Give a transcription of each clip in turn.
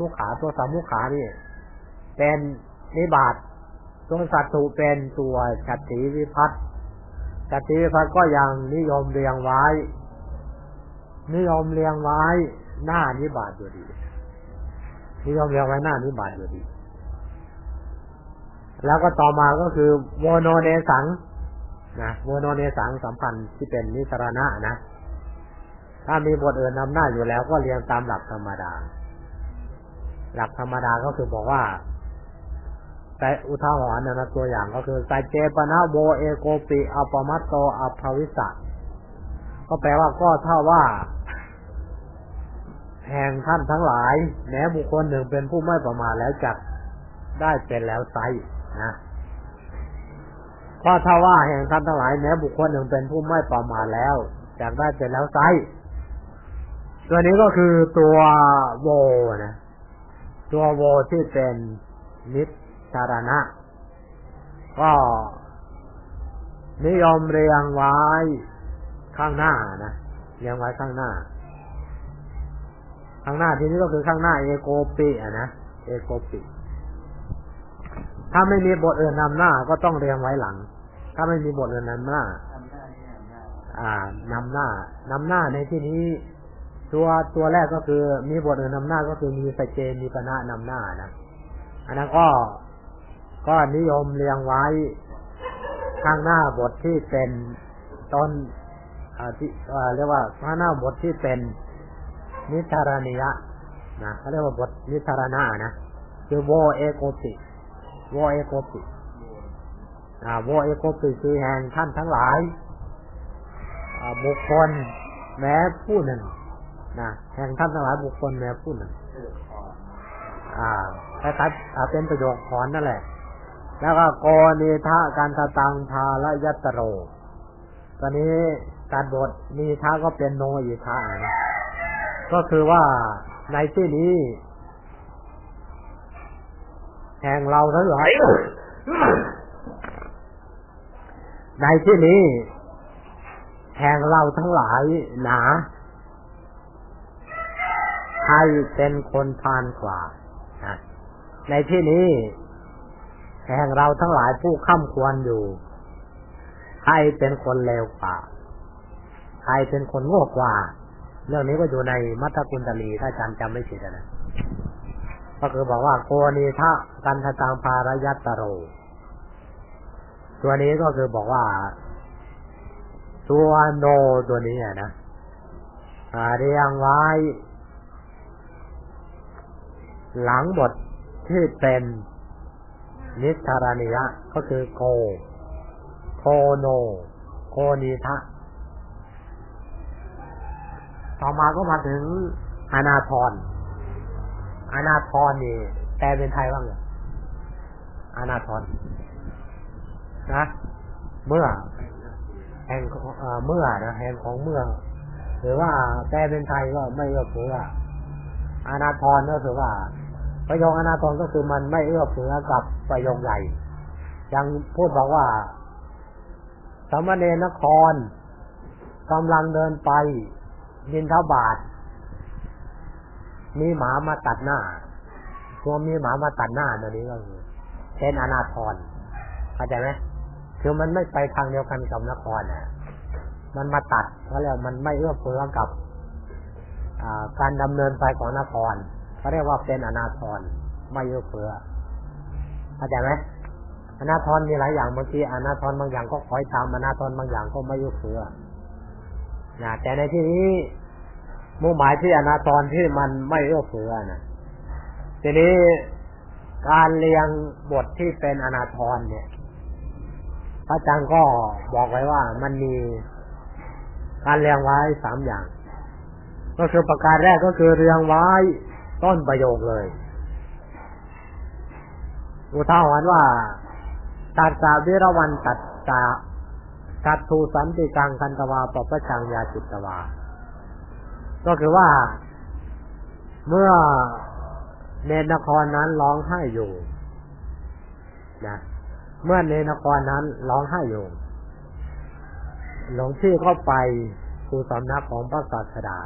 มุขาตัวสามมุขานี่เป็นนิบาตตัวสัตถุเป็นตัวจัตติวิพัตจัตติวิพัตก็ยังนิยมเรียงไว้ นิยมเรียงไว้หน้านิบาตอยู่ดีนิยมเรียงไว้หน้านิบาตอยู่ดี แล้วก็ต่อมาก็คือโวโนเนสังนะโวโนเนสังสัมพันธ์ที่เป็นนิสรณะนะถ้ามีบทอื่นนำหน้าอยู่แล้วก็เรียงตามหลักธรรมดา หลักธรรมดาก็คือบอกว่าแต่อุทาหรณ์นะตัวอย่างก็คือไซเจปนะโวเอโกปิอัปมัตโตอัภวิสะก็แปลว่าก็เท่าว่าแห่งท่านทั้งหลายแม้บุคคลหนึ่งเป็นผู้ไม่ประมาทแล้วจักได้เป็นแล้วไซนะก็ถ้าว่าแห่งท่านทั้งหลายแม้บุคคลหนึ่งเป็นผู้ไม่ประมาทแล้วจักได้เป็นแล้วไซตัวนี้ก็คือตัวโวนะ ตัวโวที่เป็นนิสารณะ ก็ นิยมเรียงไว้ข้างหน้านะเรียงไว้ข้างหน้า ข้างหน้าทีนี้ก็คือข้างหน้า เอโกปิอะนะเอโกปิ ถ้าไม่มีบทอื่นนำหน้าก็ต้องเรียงไว้หลัง ถ้าไม่มีบทอื่นนำหน้า อ่านำหน้านำหน้าในที่นี้ ตัวตัวแรกก็คือมีบทอื่นนำหน้าก็คือมีสเจนมีปณะนำหน้านะอันนั้นก็ก็นิยมเรียงไว้ข้างหน้าบทที่เป็นต้นที่เรียกว่าข้างหน้าบทที่เป็นนิทารณิยะนะเขาเรียกว่าบทนิทารณะนะคือโวเอโกติโวเอโกติอ่าโวเอโกติคือแห่งท่านทั้งหลายบุคคลแม้ผู้หนึ่ง นะแห่งท่านทั้งหลายบุคคลแม้ผู้หนึ่งอ่าคล้ายๆเป็นประโยคถอนนั่นแหละ แล้วก็โกนีทะการตตังพาละยัตโรตอนนี้การบทนีทะก็เป็นโนอีทะนะก็คือว่าในที่นี้ แห่งเราทั้งหลายในที่นี้ แห่งเราทั้งหลายหนา ครเป็นคนพานกว่าในที่นี้แห่งเราทั้งหลายผู้ข้ามควรอยู่ใครเป็นคนเลวกว่าใครเป็นคนโง่กว่า เรื่องนี้ก็อยู่ในมัตตกุณตลีถ้าจำจำไม่ผิดนะก็คือบอกว่าโกนีทะกันทตังภารยัตตโร ตัวนี้ก็คือบอกว่า ตัวโนตัวนี้นะเรียงไว้ หลังบทที่เป็นนิสารณิยะก็คือโค โคโน โคนีทะ ต่อมาก็มาถึงอนาทรอนาทรนี่แปลเป็นไทยว่างไงอนาทรนะเมื่อแห่งเมื่อนะแห่งของเมื่อ หรือว่าแปลเป็นไทยก็ไม่ก็คือว่าอนาทรก็คือว่า ประโยคอนาตนก็คือมันไม่เอื้อเฟื้อกับประโยคใหญ่ ยังพูดบอกว่าสมณเณรนครกำลังเดินไปยินทบาท มีหมามาตัดหน้าตัวมีหมามาตัดหน้าตัวนี้ก็คือเป็นอนาทรเข้าใจไหมคือมันไม่ไปทางเดียวกันกับนครอะมันมาตัดเพราะแล้วมันไม่เอื้อเฟื้อกับการดำเนินไปของนคร เขาเรียกว่าเป็นอนาทรไม่เอื้อเฟื้อเข้าใจไหมอนาทรมีหลายอย่างบางทีอนาทรบางอย่างก็คอยทำอนาทรบางอย่างก็ไม่เอื้อเฟื้อนะแต่ในที่นี้มุ่งหมายที่อนาทรที่มันไม่เอื้อเฟือนะทีนี้การเรียงบทที่เป็นอนาทรเนี่ยพระอาจารย์ก็บอกไว้ว่ามันมีการเรียงไว้สามอย่าง ก็คือประการแรกก็คือเรียงไว้ ต้นประโยคเลยอุทาหรณ์ว่าตัดสาวิรวันตัดสาตัดทูสันติกังคันตวาปปะชังยาจิตตวา ก็คือว่า เมื่อเนนครนั้นร้องไห้อยู่นะเมื่อเนนครนั้นร้องไห้อยู่หลวงพี่เข้าไปสู่สำนักของพระศาสดา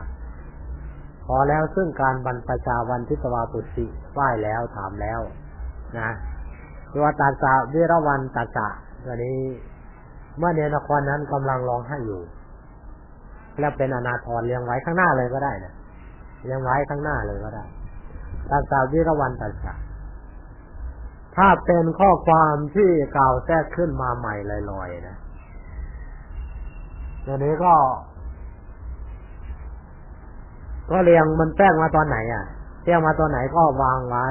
ขอแล้วซึ่งการบรรพชาวันทิตวาปุติไหว้แล้วถามแล้ว นะตัวตาสาวิรวันตาสะวันนี้ เมื่อเนนครนั้นกำลังร้องไห้อยู่ แล้วเป็นอนาถรเลี้ยงไว้ข้างหน้าเลยก็ได้นะเลี้ยงไว้ข้างหน้าเลยก็ได้ตาสาวิรวันตาสะถ้าเป็นข้อความที่กล่าวแทรกขึ้นมาใหม่ลอยๆนะเดี๋ยวนี้ก็ ก็เรียงมันแทรกมาตอนไหนอะเรียงมาตอนไหนก็วางไว้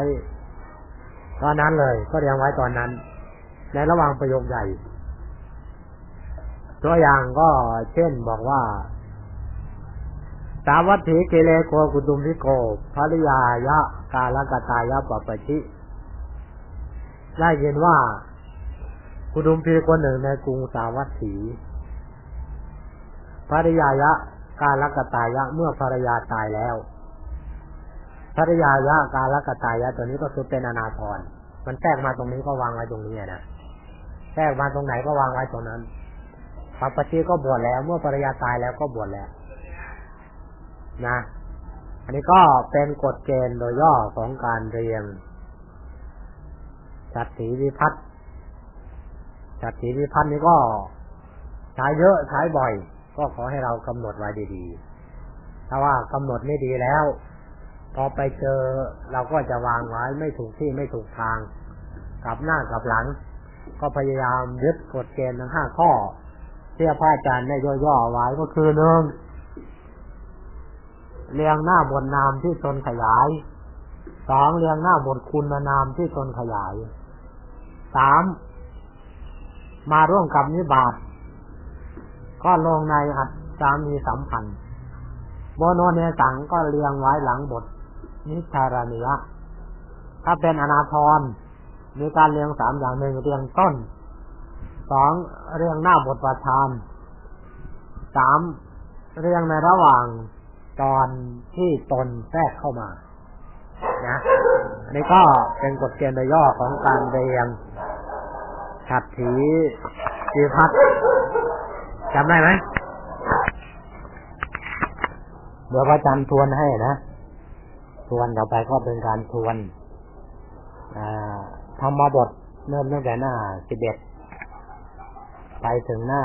ตอนนั้นเลย ก็เรียงไว้ตอนนั้น ในระหว่างประโยคใหญ่ตัวอย่างก็เช่นบอกว่าสาวัตถีเกเลโกกุตุมพิโกภริยายะกาลกตายะปปชิได้ยินว่ากุดุมพีคนหนึ่งในกรุงสาวัตถีภริยายะ กาลกตายะเมื่อภรรยาตายแล้วภริยายะกาลกตายะตัวนี้ก็คือเป็นอนาถรมันแทรกมาตรงนี้ก็วางไว้ตรงนี้นะแทรกมาตรงไหนก็วางไว้ตรงนั้นพระปฏิก็บวชแล้ว เมื่อภรรยาตายแล้วก็บวชแล้ว นะ อันนี้ก็เป็นกฎเกณฑ์โดยย่อของการเรียนจัดสีวิพัฒน์จัดสีวิพัฒน์นี่ก็ใช้เยอะใช้บ่อย ก็ขอให้เรากำหนดไว้ดีๆ ถ้าว่ากำหนดไม่ดีแล้ว พอไปเจอเราก็จะวางไว้ไม่ถูกที่ไม่ถูกทาง กลับหน้ากลับหลัง ก็พยายามยึดกฎเกณฑ์ทั้งห้าข้อที่พระอาจารย์ได้ย่อๆไว้ก็คือหนึ่งเรียงหน้าบนนามที่ตนขยายสองเรียงหน้าบทคุณนามที่ตนขยายสามมาร่วมกับนิบาต ก็ลงในอัตสามีสัมพันธ์โบโนเนสังก็เรียงไว้หลังบท นิชารานิยะถ้าเป็นอนาทรมีการเรียงสามอย่างหนึ่งเรียงต้นสองเรียงหน้าบทประธานสามเรียงในระหว่างตอนที่ตนแทรกเข้ามานะอันนี้ก็เป็นกฎเกณฑ์โดยย่อของการเรียงฉัดถีจีพัด จำได้ไหมเดี๋ยวพระอาจารย์ทวนให้นะทวนต่อไปก็เป็นการทวนธรรมบทเริ่มตั้งแต่หน้าสิบเอ็ดไปถึงหน้า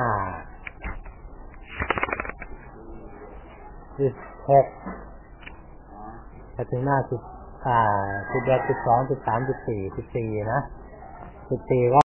สิบหกไปถึงหน้าสิบอ่าสิบเอ็ดสิบสองสิบสามสิบสี่สิบสี่นะสิบสี่ก็